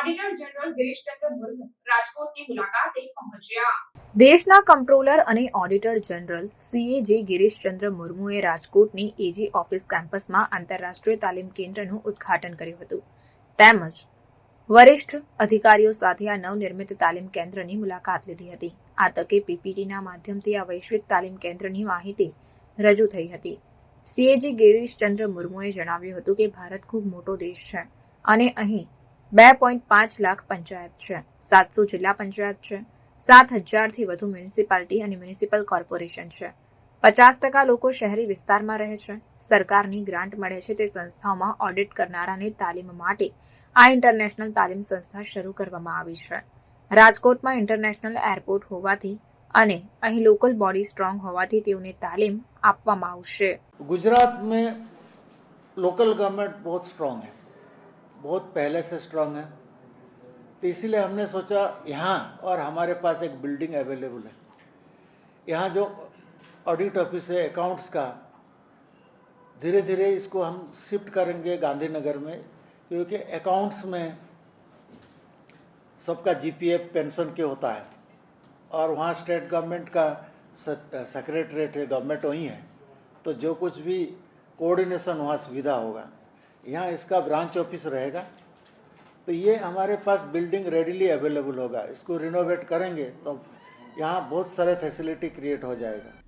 Auditor general Girishchandra Murmu રાજકોટની મુલાકાતે પહોંચ્યા. દેશના કંટ્રોલર અને ઓડિટર જનરલ સીએ જે ગિરીશચંદ્ર મુર્મુએ રાજકોટની એજી ઓફિસ કેમ્પસમાં આંતરરાષ્ટ્રીય તાલીમ કેન્દ્રનું ઉદ્ઘાટન કર્યું હતું. તેમજ વરિષ્ઠ અધિકારીઓ સાથે આ નવનિર્મિત તાલીમ કેન્દ્રની મુલાકાત લીધી હતી. આ તકે પીપીટીના માધ્યમથી આ વૈશ્વિક તાલીમ કેન્દ્રની માહિતી રજૂ થઈ હતી. સીએજી ગિરીશચંદ્ર મુર્મુએ જણાવ્યું હતું કે ભારત ખૂબ મોટો દેશ છે અને અહીં બે પોઈન્ટ પાંચ લાખ પંચાયત છે. સાતસો જિલ્લા પંચાયત છે. સાત હજારથી વધુ મ્યુનિસિપાલિટી અને મ્યુનિસિપલ કોર્પોરેશન છે. પચાસ ટકા લોકો શહેરી વિસ્તારમાં રહે છે. સરકારની ગ્રાન્ટ મળે છે તે સંસ્થાઓમાં ઓડિટ કરનારાની તાલીમ માટે આ ઇન્ટરનેશનલ તાલીમ સંસ્થા શરૂ કરવામાં આવી છે. રાજકોટમાં ઇન્ટરનેશનલ એરપોર્ટ હોવાથી અને અહીં લોકલ બોડી સ્ટ્રોંગ હોવાથી તેઓને તાલીમ આપવામાં આવશે. ગુજરાત મેં લોકલ ગવર્મેન્ટ બહુ સ્ટ્રોંગ હૈ. बहुत पहले से स्ट्रांग है। तो इसीलिए हमने सोचा, यहाँ और हमारे पास एक बिल्डिंग अवेलेबल है। यहाँ जो ऑडिट ऑफ़िस है अकाउंट्स का धीरे धीरे इसको हम शिफ्ट करेंगे गांधीनगर में, क्योंकि अकाउंट्स में सबका जीपीएफ पेंशन के होता है। और वहाँ स्टेट गवर्नमेंट का सेक्रेटरीट है गवर्नमेंट वहीं है। तो जो कुछ भी कोऑर्डिनेशन वहाँ सुविधा होगा। यहाँ इसका ब्रांच ऑफिस रहेगा तो ये हमारे पास बिल्डिंग रेडीली अवेलेबल होगा इसको रिनोवेट करेंगे तो यहाँ बहुत सारे फैसिलिटी क्रिएट हो जाएगा